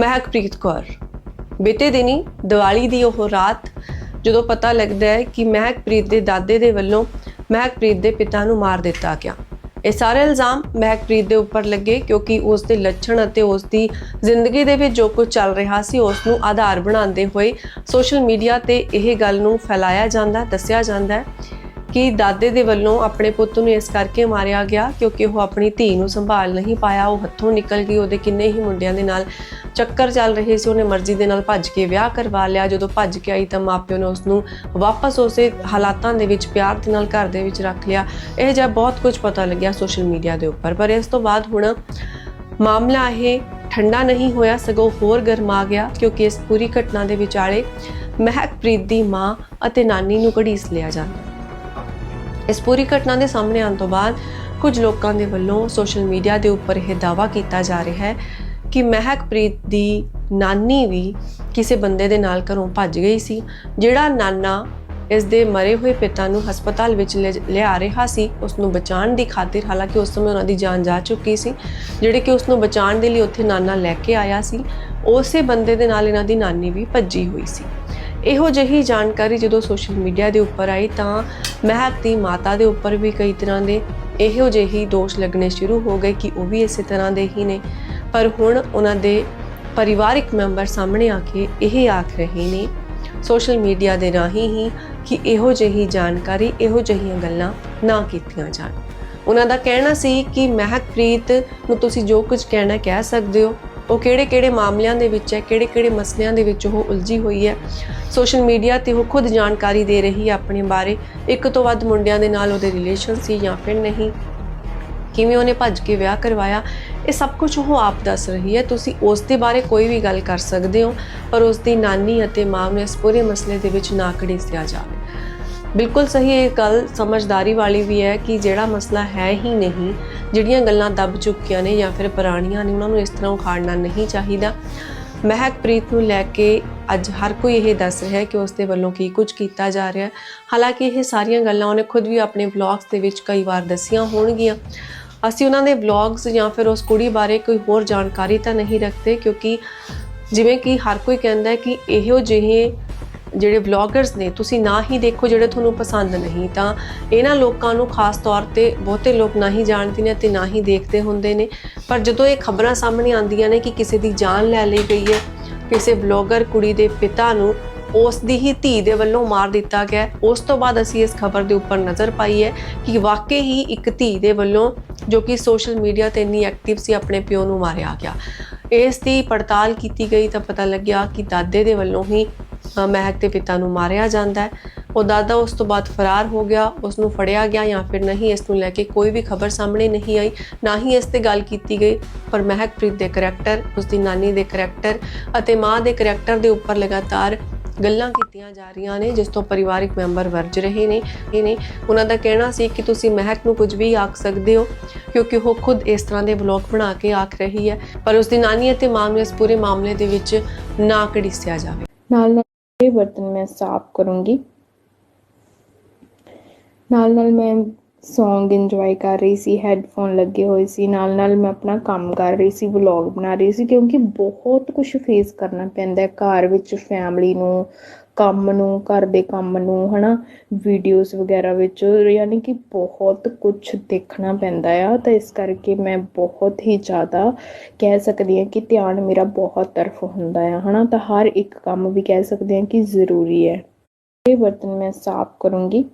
ਮਹਿਕਪ੍ਰੀਤ ਕੌਰ। ਬੀਤੇ ਦਿਨੀ ਦੀਵਾਲੀ ਦੀ ਉਹ ਰਾਤ ਜਦੋਂ ਪਤਾ ਲੱਗਦਾ ਹੈ ਕਿ ਮਹਿਕਪ੍ਰੀਤ ਦੇ ਦਾਦੇ ਦੇ ਵੱਲੋਂ ਮਹਿਕਪ੍ਰੀਤ ਦੇ ਪਿਤਾ ਨੂੰ ਮਾਰ ਦਿੱਤਾ ਗਿਆ। ਇਹ ਸਾਰੇ ਇਲਜ਼ਾਮ ਮਹਿਕਪ੍ਰੀਤ ਦੇ ਉੱਪਰ ਲੱਗੇ ਕਿਉਂਕਿ ਉਸ ਦੇ ਲੱਛਣ ਅਤੇ ਉਸ ਦੀ ਜ਼ਿੰਦਗੀ ਦੇ ਵਿੱਚ ਜੋ ਕੁਝ ਚੱਲ ਰਿਹਾ ਸੀ, ਉਸ ਨੂੰ ਆਧਾਰ ਬਣਾਉਂਦੇ ਹੋਏ ਸੋਸ਼ਲ ਮੀਡੀਆ ਤੇ ਇਹ ਗੱਲ ਨੂੰ ਫੈਲਾਇਆ ਜਾਂਦਾ, ਦੱਸਿਆ ਜਾਂਦਾ ਹੈ ਕਿ ਦਾਦੇ ਦੇ ਵੱਲੋਂ ਆਪਣੇ ਪੁੱਤ ਨੂੰ ਇਸ ਕਰਕੇ ਮਾਰਿਆ ਗਿਆ ਕਿਉਂਕਿ ਉਹ ਆਪਣੀ ਧੀ ਨੂੰ ਸੰਭਾਲ ਨਹੀਂ ਪਾਇਆ, ਉਹ ਹੱਥੋਂ ਨਿਕਲ ਗਈ, ਉਹਦੇ ਕਿੰਨੇ ਹੀ ਮੁੰਡਿਆਂ ਦੇ ਨਾਲ ਚੱਕਰ ਚੱਲ ਰਹੇ ਸੀ, ਉਹਨੇ ਮਰਜ਼ੀ ਦੇ ਨਾਲ ਭੱਜ ਕੇ ਵਿਆਹ ਕਰਵਾ ਲਿਆ, ਜਦੋਂ ਭੱਜ ਕੇ ਆਈ ਤਾਂ ਮਾਪਿਓ ਨੇ ਉਸ ਨੂੰ ਵਾਪਸ ਉਸੇ ਹਾਲਾਤਾਂ ਦੇ ਵਿੱਚ ਪਿਆਰ ਦੇ ਨਾਲ ਘਰ ਦੇ ਵਿੱਚ ਰੱਖ ਲਿਆ। ਇਹ ਜਿਹਾ ਬਹੁਤ ਕੁਝ ਪਤਾ ਲੱਗਿਆ ਸੋਸ਼ਲ ਮੀਡੀਆ ਦੇ ਉੱਪਰ, ਪਰ ਇਸ ਤੋਂ ਬਾਅਦ ਹੁਣ ਮਾਮਲਾ ਇਹ ਠੰਡਾ ਨਹੀਂ ਹੋਇਆ, ਸਗੋਂ ਹੋਰ ਗਰਮਾ ਗਿਆ ਕਿਉਂਕਿ ਇਸ ਪੂਰੀ ਘਟਨਾ ਦੇ ਵਿਚਾਲੇ ਮਹਿਕਪ੍ਰੀਤ ਦੀ ਮਾਂ ਅਤੇ ਨਾਨੀ ਨੂੰ ਘੜੀਸ ਲਿਆ ਜਾਂਦਾ। ਇਸ ਪੂਰੀ ਘਟਨਾ ਦੇ ਸਾਹਮਣੇ ਆਉਣ ਤੋਂ ਬਾਅਦ ਕੁਝ ਲੋਕਾਂ ਦੇ ਵੱਲੋਂ ਸੋਸ਼ਲ ਮੀਡੀਆ ਦੇ ਉੱਪਰ ਇਹ ਦਾਵਾ ਕੀਤਾ ਜਾ ਰਿਹਾ ਹੈ ਕਿ ਮਹਿਕਪ੍ਰੀਤ ਦੀ ਨਾਨੀ ਵੀ ਕਿਸੇ ਬੰਦੇ ਦੇ ਨਾਲ ਘਰੋਂ ਭੱਜ ਗਈ ਸੀ, ਜਿਹੜਾ ਨਾਨਾ ਇਸ ਦੇ ਮਰੇ ਹੋਏ ਪਿਤਾ ਨੂੰ ਹਸਪਤਾਲ ਵਿੱਚ ਲੈ- ਲਿਆ ਰਿਹਾ ਸੀ ਉਸ ਨੂੰ ਬਚਾਉਣ ਦੀ ਖਾਤਰ, ਹਾਲਾਂਕਿ ਉਸ ਸਮੇਂ ਉਹਨਾਂ ਦੀ ਜਾਨ ਜਾ ਚੁੱਕੀ ਸੀ, ਜਿਹੜੇ ਕਿ ਉਸ ਨੂੰ ਬਚਾਉਣ ਦੇ ਲਈ ਉੱਥੇ ਨਾਨਾ ਲੈ ਕੇ ਆਇਆ ਸੀ, ਉਸੇ ਬੰਦੇ ਦੇ ਨਾਲ ਇਹਨਾਂ ਦੀ ਨਾਨੀ ਵੀ ਭੱਜੀ ਹੋਈ ਸੀ। ਇਹੋ ਜਿਹੀ ਜਾਣਕਾਰੀ ਜਦੋਂ ਸੋਸ਼ਲ ਮੀਡੀਆ ਦੇ ਉੱਪਰ ਆਈ ਤਾਂ ਮਹਿਕ ਦੀ ਮਾਤਾ ਦੇ ਉੱਪਰ ਵੀ ਕਈ ਤਰ੍ਹਾਂ ਦੇ ਇਹੋ ਜਿਹੀ ਦੋਸ਼ ਲੱਗਣੇ ਸ਼ੁਰੂ ਹੋ ਗਏ ਕਿ ਉਹ ਵੀ ਇਸੇ ਤਰ੍ਹਾਂ ਦੇ ਹੀ ਨੇ। ਪਰ ਹੁਣ ਉਹਨਾਂ ਦੇ ਪਰਿਵਾਰਿਕ ਮੈਂਬਰ ਸਾਹਮਣੇ ਆ ਕੇ ਇਹ ਆਖ ਰਹੇ ਨੇ ਸੋਸ਼ਲ ਮੀਡੀਆ ਦੇ ਰਾਹੀਂ ਹੀ ਕਿ ਇਹੋ ਜਿਹੀ ਜਾਣਕਾਰੀ, ਇਹੋ ਜਿਹੀਆਂ ਗੱਲਾਂ ਨਾ ਕੀਤੀਆਂ ਜਾਣ। ਉਹਨਾਂ ਦਾ ਕਹਿਣਾ ਸੀ ਕਿ ਮਹਿਕਪ੍ਰੀਤ ਨੂੰ ਤੁਸੀਂ ਜੋ ਕੁਝ ਕਹਿਣਾ ਕਹਿ ਸਕਦੇ ਹੋ ਉਹ ਕਿਹੜੇ-ਕਿਹੜੇ ਮਾਮਲਿਆਂ ਦੇ ਵਿੱਚ ਹੈ ਕਿਹੜੇ-ਕਿਹੜੇ ਮਸਲਿਆਂ ਦੇ ਵਿੱਚ ਉਹ ਉਲਝੀ ਹੋਈ ਹੈ। ਸੋਸ਼ਲ ਮੀਡੀਆ ਤੇ ਉਹ ਖੁਦ ਜਾਣਕਾਰੀ ਦੇ ਰਹੀ ਹੈ ਆਪਣੇ ਬਾਰੇ। ਇੱਕ ਤੋਂ ਵੱਧ ਮੁੰਡਿਆਂ ਦੇ ਨਾਲ ਉਹਦੇ ਰਿਲੇਸ਼ਨ ਸੀ ਜਾਂ ਫਿਰ ਨਹੀਂ। ਕਿਵੇਂ ਉਹਨੇ ਭੱਜ ਕੇ ਵਿਆਹ ਕਰਵਾਇਆ, ਇਹ ਸਭ ਕੁਝ ਉਹ ਆਪ ਦੱਸ ਰਹੀ ਹੈ। ਤੁਸੀਂ ਉਸ ਦੇ ਬਾਰੇ ਕੋਈ ਵੀ ਗੱਲ ਕਰ ਸਕਦੇ ਹੋ, ਪਰ ਉਸ ਦੀ ਨਾਨੀ ਅਤੇ ਮਾਂ ਨੂੰ ਇਸ ਪੂਰੇ ਮਸਲੇ ਦੇ ਵਿੱਚ ਨਾ ਘੜੀਸਿਆ ਜਾਵੇ। ਬਿਲਕੁਲ ਸਹੀ ਇਹ ਗੱਲ ਸਮਝਦਾਰੀ ਵਾਲੀ ਵੀ ਹੈ ਕਿ ਜਿਹੜਾ ਮਸਲਾ ਹੈ ਹੀ ਨਹੀਂ, ਜਿਹੜੀਆਂ ਗੱਲਾਂ ਦੱਬ ਚੁੱਕੀਆਂ ਨੇ ਜਾਂ ਫਿਰ ਪੁਰਾਣੀਆਂ ਨੇ, ਉਹਨਾਂ ਨੂੰ ਇਸ ਤਰ੍ਹਾਂ ਉਖਾੜਨਾ ਨਹੀਂ ਚਾਹੀਦਾ। ਮਹਿਕਪ੍ਰੀਤ ਨੂੰ ਲੈ ਕੇ ਅੱਜ ਹਰ ਕੋਈ ਇਹ ਦੱਸ ਰਿਹਾ ਹੈ ਕਿ ਉਸ ਦੇ ਵੱਲੋਂ ਕੀ ਕੁਝ ਕੀਤਾ ਜਾ ਰਿਹਾ ਹੈ। ਹਾਲਾਂਕਿ ਇਹ ਸਾਰੀਆਂ ਗੱਲਾਂ ਉਹਨੇ ਖੁਦ ਵੀ ਆਪਣੇ ਵਲੌਗਸ ਦੇ ਵਿੱਚ ਕਈ ਵਾਰ ਦੱਸੀਆਂ ਹੋਣਗੀਆਂ। ਅਸੀਂ ਉਹਨਾਂ ਦੇ ਵਲੌਗਸ ਜਾਂ ਫਿਰ ਉਸ ਕੁੜੀ ਬਾਰੇ ਕੋਈ ਹੋਰ ਜਾਣਕਾਰੀ ਤਾਂ ਨਹੀਂ ਰੱਖਦੇ ਕਿਉਂਕਿ ਜਿਵੇਂ ਕਿ ਹਰ ਕੋਈ ਕਹਿੰਦਾ ਹੈ ਕਿ ਇਹੋ ਜਿਹੇ ਜਿਹੜੇ ਵਲੌਗਰਸ ਨੇ, ਤੁਸੀਂ ਨਾ ਹੀ ਦੇਖੋ ਜਿਹੜੇ ਤੁਹਾਨੂੰ ਪਸੰਦ ਨਹੀਂ, ਤਾਂ ਇਹਨਾਂ ਲੋਕਾਂ ਨੂੰ ਖਾਸ ਤੌਰ ਤੇ ਬਹੁਤੇ ਲੋਕ ਨਾ ਹੀ ਜਾਣਦੇ ਨੇ ਤੇ ਨਾ ਹੀ ਦੇਖਦੇ ਹੁੰਦੇ ਨੇ। ਪਰ ਜਦੋਂ ਇਹ ਖਬਰਾਂ ਸਾਹਮਣੇ ਆਉਂਦੀਆਂ ਨੇ ਕਿ ਕਿਸੇ ਦੀ ਜਾਨ ਲੈ ਲਈ ਗਈ ਹੈ, ਕਿਸੇ ਵਲੌਗਰ ਕੁੜੀ ਦੇ ਪਿਤਾ ਨੂੰ ਉਸ ਦੀ ਹੀ ਧੀ ਦੇ ਵੱਲੋਂ ਮਾਰ ਦਿੱਤਾ ਗਿਆ ਉਸ ਤੋਂ ਬਾਅਦ ਅਸੀਂ ਇਸ ਖਬਰ ਦੇ ਉੱਪਰ ਨਜ਼ਰ ਪਾਈ ਹੈ ਕਿ ਵਾਕਈ ਹੀ ਇੱਕ ਧੀ ਦੇ ਵੱਲੋਂ ਜੋ ਕਿ ਸੋਸ਼ਲ ਮੀਡੀਆ ਤੇ ਇੰਨੀ ਐਕਟਿਵ ਸੀ, ਆਪਣੇ ਪਿਓ ਨੂੰ ਮਾਰਿਆ ਗਿਆ। ਇਸ ਦੀ ਪੜਤਾਲ ਕੀਤੀ ਗਈ ਤਾਂ ਪਤਾ ਲੱਗਿਆ ਕਿ ਦਾਦੇ ਦੇ ਵੱਲੋਂ ਹੀ ਮਹਿਕ ਦੇ ਪਿਤਾ ਨੂੰ ਮਾਰਿਆ ਜਾਂਦਾ ਹੈ। ਉਹ ਦਾਦਾ ਉਸ ਤੋਂ ਬਾਅਦ ਫਰਾਰ ਹੋ ਗਿਆ ਉਸ ਨੂੰ ਫੜਿਆ ਗਿਆ ਜਾਂ ਫਿਰ ਨਹੀਂ, ਇਸ ਨੂੰ ਲੈ ਕੇ ਕੋਈ ਵੀ ਖਬਰ ਸਾਹਮਣੇ ਨਹੀਂ ਆਈ, ਨਾ ਹੀ ਇਸ ਤੇ ਗੱਲ ਕੀਤੀ ਗਈ। ਪਰ ਮਹਿਕਪ੍ਰੀਤ ਦੇ ਕਰੈਕਟਰ ਉਸ ਦੀ ਨਾਨੀ ਦੇ ਕਰੈਕਟਰ ਅਤੇ ਮਾਂ ਦੇ ਕਰੈਕਟਰ ਦੇ ਉੱਪਰ ਲਗਾਤਾਰ ਗੱਲਾਂ ਕੀਤੀਆਂ ਜਾ ਰਹੀਆਂ ਨੇ, ਜਿਸ ਤੋਂ ਪਰਿਵਾਰਿਕ ਮੈਂਬਰ ਵਰਜ ਰਹੇ ਨੇ, ਇਹ ਨੇ। ਉਹਨਾਂ ਦਾ ਕਹਿਣਾ ਸੀ ਕਿ ਤੁਸੀਂ ਮਹਿਕ ਨੂੰ ਕੁਝ ਵੀ ਆਖ ਸਕਦੇ ਹੋ, ਕਿਉਂਕਿ ਉਹ ਖੁਦ ਇਸ ਤਰ੍ਹਾਂ ਦੇ ਵਲੌਗ ਬਣਾ ਕੇ ਆਖ ਰਹੀ ਹੈ। ਪਰ ਉਸ ਦੀ ਨਾਨੀ ਅਤੇ ਮਾਂ ਨੂੰ ਇਸ ਪੂਰੇ ਮਾਮਲੇ ਦੇ ਵਿੱਚ ਨਾ ਘੜੀਸਿਆ ਜਾਵੇ। ਨਾਲ ਨਾਲ ਇਹ ਬਰਤਨ ਮੈਂ ਸਾਫ਼ ਕਰੂੰਗੀ ਨਾਲ ਨਾਲ ਮੈਂ Song ਇੰਜੋਏ ਕਰ ਰਹੀ ਸੀ ਹੈੱਡਫੋਨ ਲੱਗੇ ਹੋਏ ਸੀ ਨਾਲ ਨਾਲ ਮੈਂ ਆਪਣਾ ਕੰਮ ਕਰ ਰਹੀ ਸੀ ਵਲੌਗ ਬਣਾ ਰਹੀ ਸੀ ਕਿਉਂਕਿ ਬਹੁਤ ਕੁਝ ਫੇਸ ਕਰਨਾ ਪੈਂਦਾ ਘਰ ਵਿੱਚ ਫੈਮਿਲੀ ਨੂੰ ਕੰਮ ਨੂੰ, ਘਰ ਦੇ ਕੰਮ ਨੂੰ, ਹਨਾ ਵੀਡੀਓਜ਼ ਵਗੈਰਾ ਵਿੱਚ ਯਾਨੀ ਕਿ ਬਹੁਤ ਕੁਝ ਦੇਖਣਾ ਪੈਂਦਾ ਆ। ਤਾਂ ਇਸ ਕਰਕੇ ਮੈਂ ਬਹੁਤ ਹੀ ਜ਼ਿਆਦਾ ਕਹਿ ਸਕਦੀ ਹਾਂ ਕਿ ਧਿਆਨ ਮੇਰਾ ਬਹੁਤ ਤਰਫ ਹੁੰਦਾ ਆ, ਹਨਾ। ਤਾਂ ਹਰ ਇੱਕ ਕੰਮ ਵੀ ਕਹਿ ਸਕਦੇ ਹਾਂ ਕਿ ਜ਼ਰੂਰੀ ਹੈ। ਇਹ ਬਰਤਨ ਮੈਂ ਸਾਫ਼ ਕਰੂੰਗੀ।